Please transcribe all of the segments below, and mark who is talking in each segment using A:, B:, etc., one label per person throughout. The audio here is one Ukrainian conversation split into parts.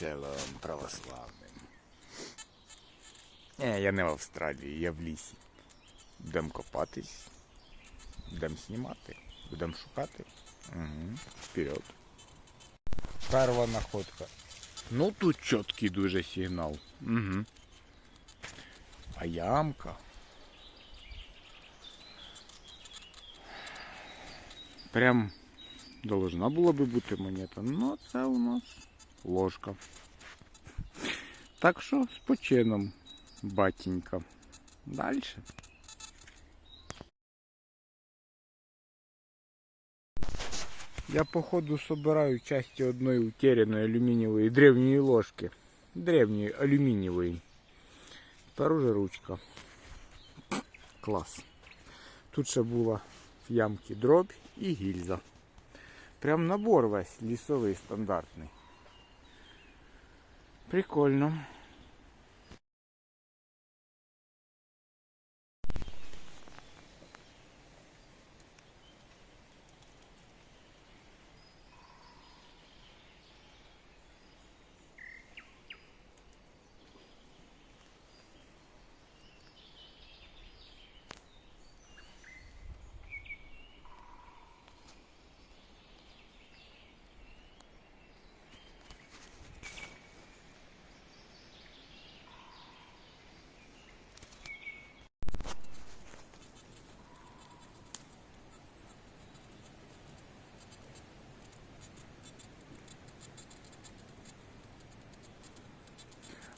A: Шалом православним. Е, я не в Австралії, я в лісі. Будемо копатись, будемо знімати, будемо шукати. Угу. Вперед. Перша находка. Ну тут чіткий дуже сигнал. Угу. А ямка. Прям должна була би бути монета. Ну, це у нас ложка. Так що з почином, батенька. Далі. Я походу собираю части одной утерянной алюминиевой древней ложки. Древней алюминиевой. Тепер уже ручка. Клас. Тут ще була в ямці дробь і гільза. Прям набор весь лісовий стандартний. Прикольно.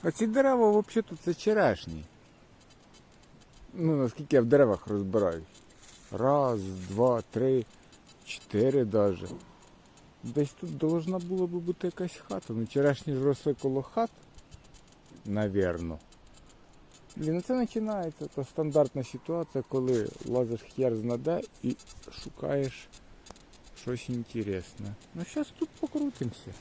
A: А ці дерева взагалі тут це черешні. Ну, наскільки я в деревах розбираюсь. Раз, два, три, чотири даже. Десь тут должна була би бути якась хата. Ну черешні ж росли коло хат. Навірно. Блін, ну це починається та стандартна ситуація, коли лазиш хер знаде і шукаєш щось інтересне. Ну зараз тут покрутимося.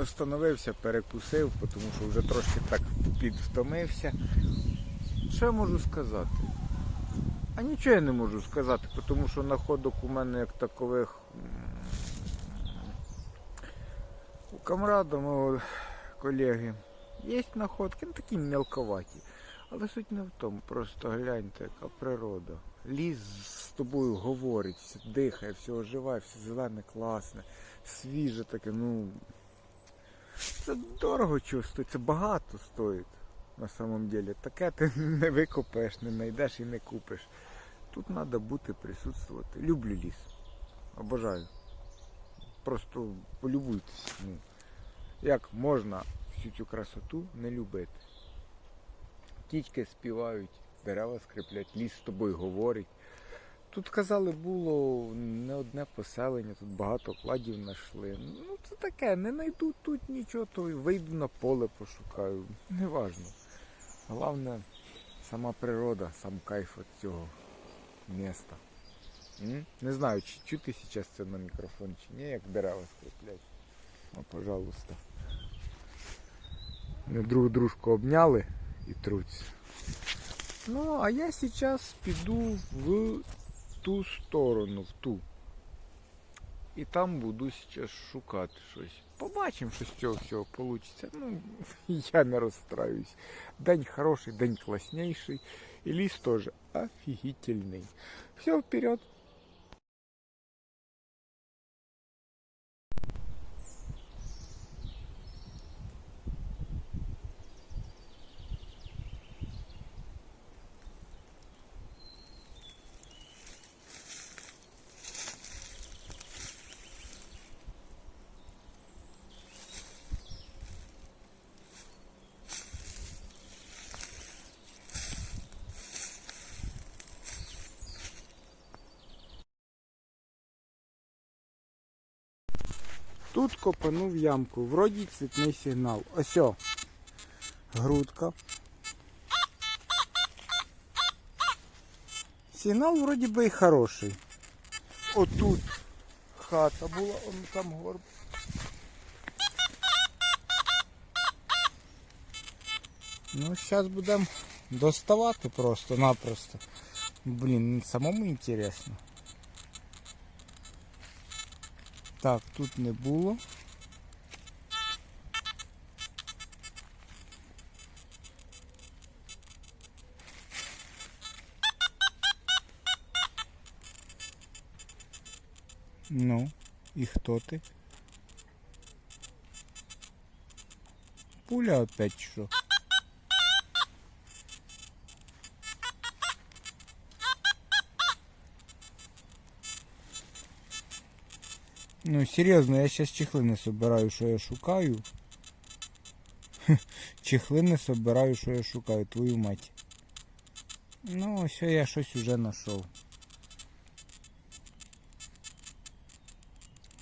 A: Остановився, перекусив, тому що вже трошки так підвтомився. Що я можу сказати? А нічого я не можу сказати, тому що находок у мене як такових у камрада мого колеги є находки, ну такі мелковаті. Але суть не в тому, просто гляньте, яка природа. Ліс з тобою говорить, дихає, все оживає, все зелене, класне, свіже таке, ну. Це дорого стоїть, це багато стоїть на самом деле. Таке ти не викопаєш, не знайдеш і не купиш. Тут треба бути, присутствувати. Люблю ліс. Обожаю. Просто полюбуйтесь. Ну, як можна всю цю красоту не любити. Птічки співають, дерева скриплять, ліс з тобою говорить. Тут казали, було не одне поселення, тут багато кладів знайшли. Ну це таке, не знайду тут нічого, то вийду на поле пошукаю. Неважно. Головне, сама природа, сам кайф від цього міста. Не знаю, чи чути зараз це на мікрофон, чи ні, як дерева скріплять. О, пожалуйста. Вони друг дружку обняли і труться. Ну, а я зараз піду в ту сторону, в ту. І там буду зараз шукати щось. Побачимо, що з цього всього вийде. Ну, я не розстраюсь. День хороший, день класніший. І ліс теж офігітельний. Все, вперед. Тут копанув ямку. Вроді цвітний сигнал. Ось. о. Грудка. Сигнал вроді би і хороший. Отут хата була, он там горб. Ну, зараз будемо доставати просто-напросто. Блін, самому інтересно. Так, тут не було. Ну, і хто ти? Пуля опять що? Ну, серйозно, я зараз чехли не собираю, що я шукаю. Чехли не собираю, що я шукаю, твою мать. Ну, ось я щось уже знайшов.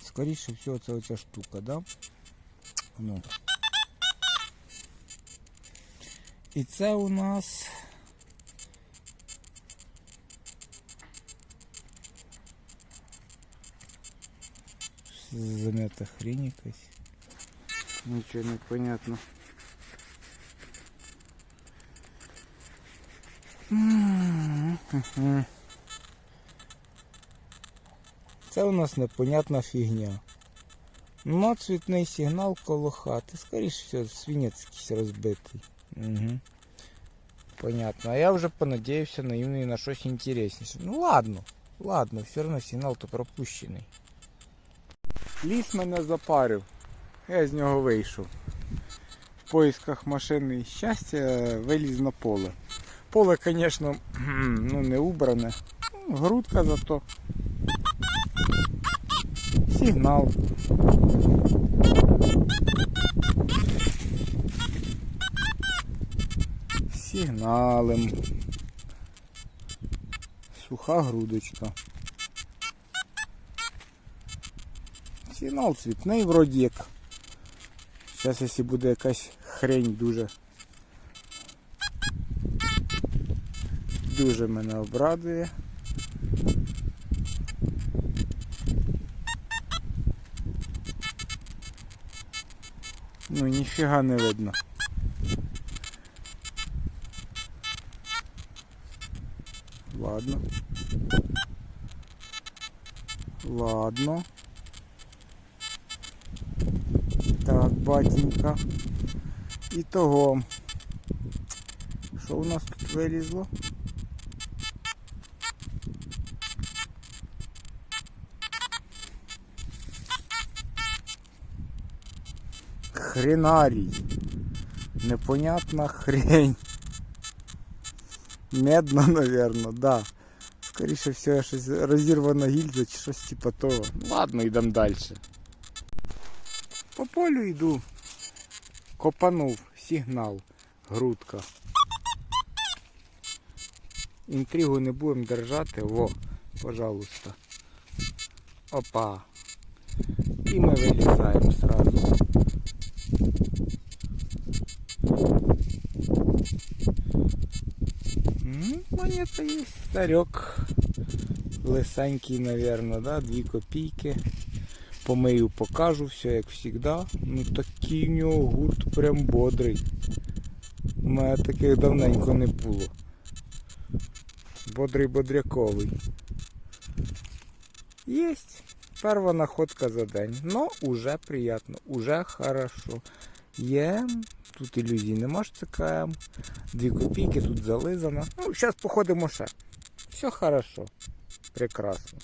A: Скоріше всього це оця штука, да? Ну. І це у нас. Замята хрень якась. Нічого не понятно. Це у нас непонятна фігня. Ну, цвітний сигнал коло хати. Скоріше всього, свинець якийсь розбитий. Угу. Понятно. А я вже понадіявся на імені на щось інтересніше. Ну ладно, ладно, все одно сигнал то пропущений. Ліс мене запарив. Я з нього вийшов. В поисках машини і щастя виліз на поле. Поле, звісно, ну, не убране. Грудка зато. Сигнал. Сигналем. Суха грудочка. Сигнал цвітний вроді як. Зараз якщо буде якась хрень дуже. Дуже мене обрадує. Ну ніфіга не видно. Ладно. Ладно. Так. І того. Що у нас тут вилізло? Хренарій. Непонятна хрень. Медно, наверное, да. Скоріше всього, щось розірвана гільза чи щось типа того. Ладно, йдемо далі. По полю йду. Копанув сигнал. Грудка. Інтригу не будемо держати. Во, пожалуйста. Опа. І ми вилізаємо сразу. М, Монета є. Старек. Лисенький, наверное, да? Дві копійки. Помию, покажу, все як завжди. Ну такий в нього гурт прям бодрий. У мене таких давненько не було. Бодрий бодряковий. Єсть. Перша находка за день. Но уже приятно, уже хорошо. Є. Тут ілюзій нема ж ЦКМ. Дві копійки тут зализано. Ну, зараз походимо ще. Все хорошо. Прекрасно.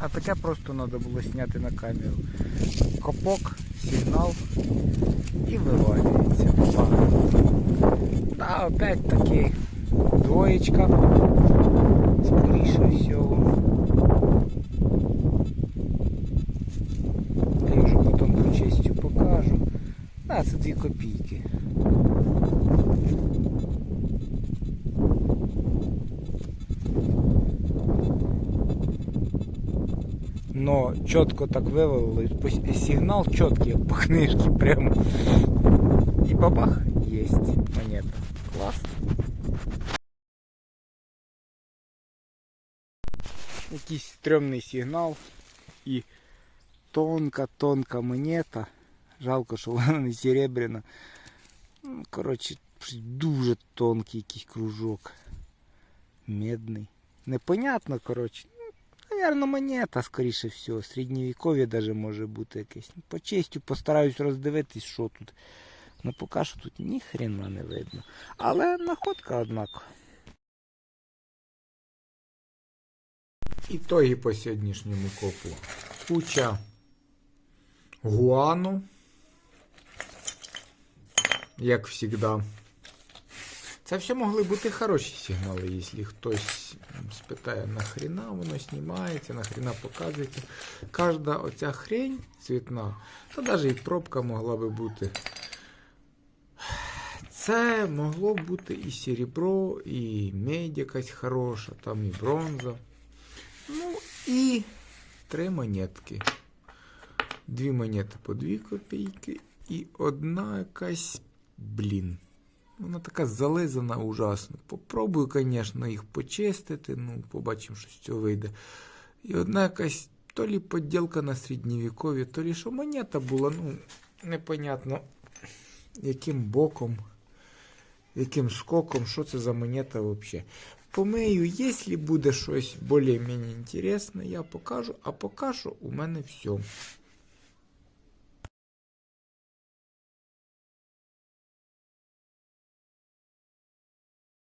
A: А таке просто треба було зняти на камеру. Копок, сигнал і вивалюється. Та опять таки двоєчка. Скоріше всього. Я вже потім по честю покажу. А, це дві копійки. воно чітко так вивело, і пос- сигнал чіткий, як по книжці прямо. І бабах, єсть монета. Клас. Якийсь стрьомний сигнал і тонка-тонка монета. Жалко, що вона не серебряна. Ну, Коротше, щось дуже тонкий якийсь кружок. Медний. Непонятно, коротше. Наверно, монета, скоріше всього. Середньовіков'я даже може бути якесь. Ну, По честю постараюсь роздивитись, що тут. Ну поки що тут ні хрена не видно. Але находка, однако. Ітоги по сьогоднішньому копу. Куча гуану. Як завжди. Це все могли бути хороші сигнали, якщо хтось спитає, нахрена воно знімається, нахрена показується. Кожна оця хрень цвітна, та навіть і пробка могла би бути. Це могло бути і серебро, і медь якась хороша, там і бронза. Ну і три монетки. Дві монети по 2 копійки і одна якась, блін. Вона така зализана ужасно. Попробую, звісно, їх почистити, ну, побачимо, що з цього вийде. І одна якась то лі поділка на середньовіков'я, то лі що монета була, ну, непонятно, яким боком, яким скоком, що це за монета взагалі. Помию, якщо буде щось більш-менш інтересне, я покажу, а поки що у мене все.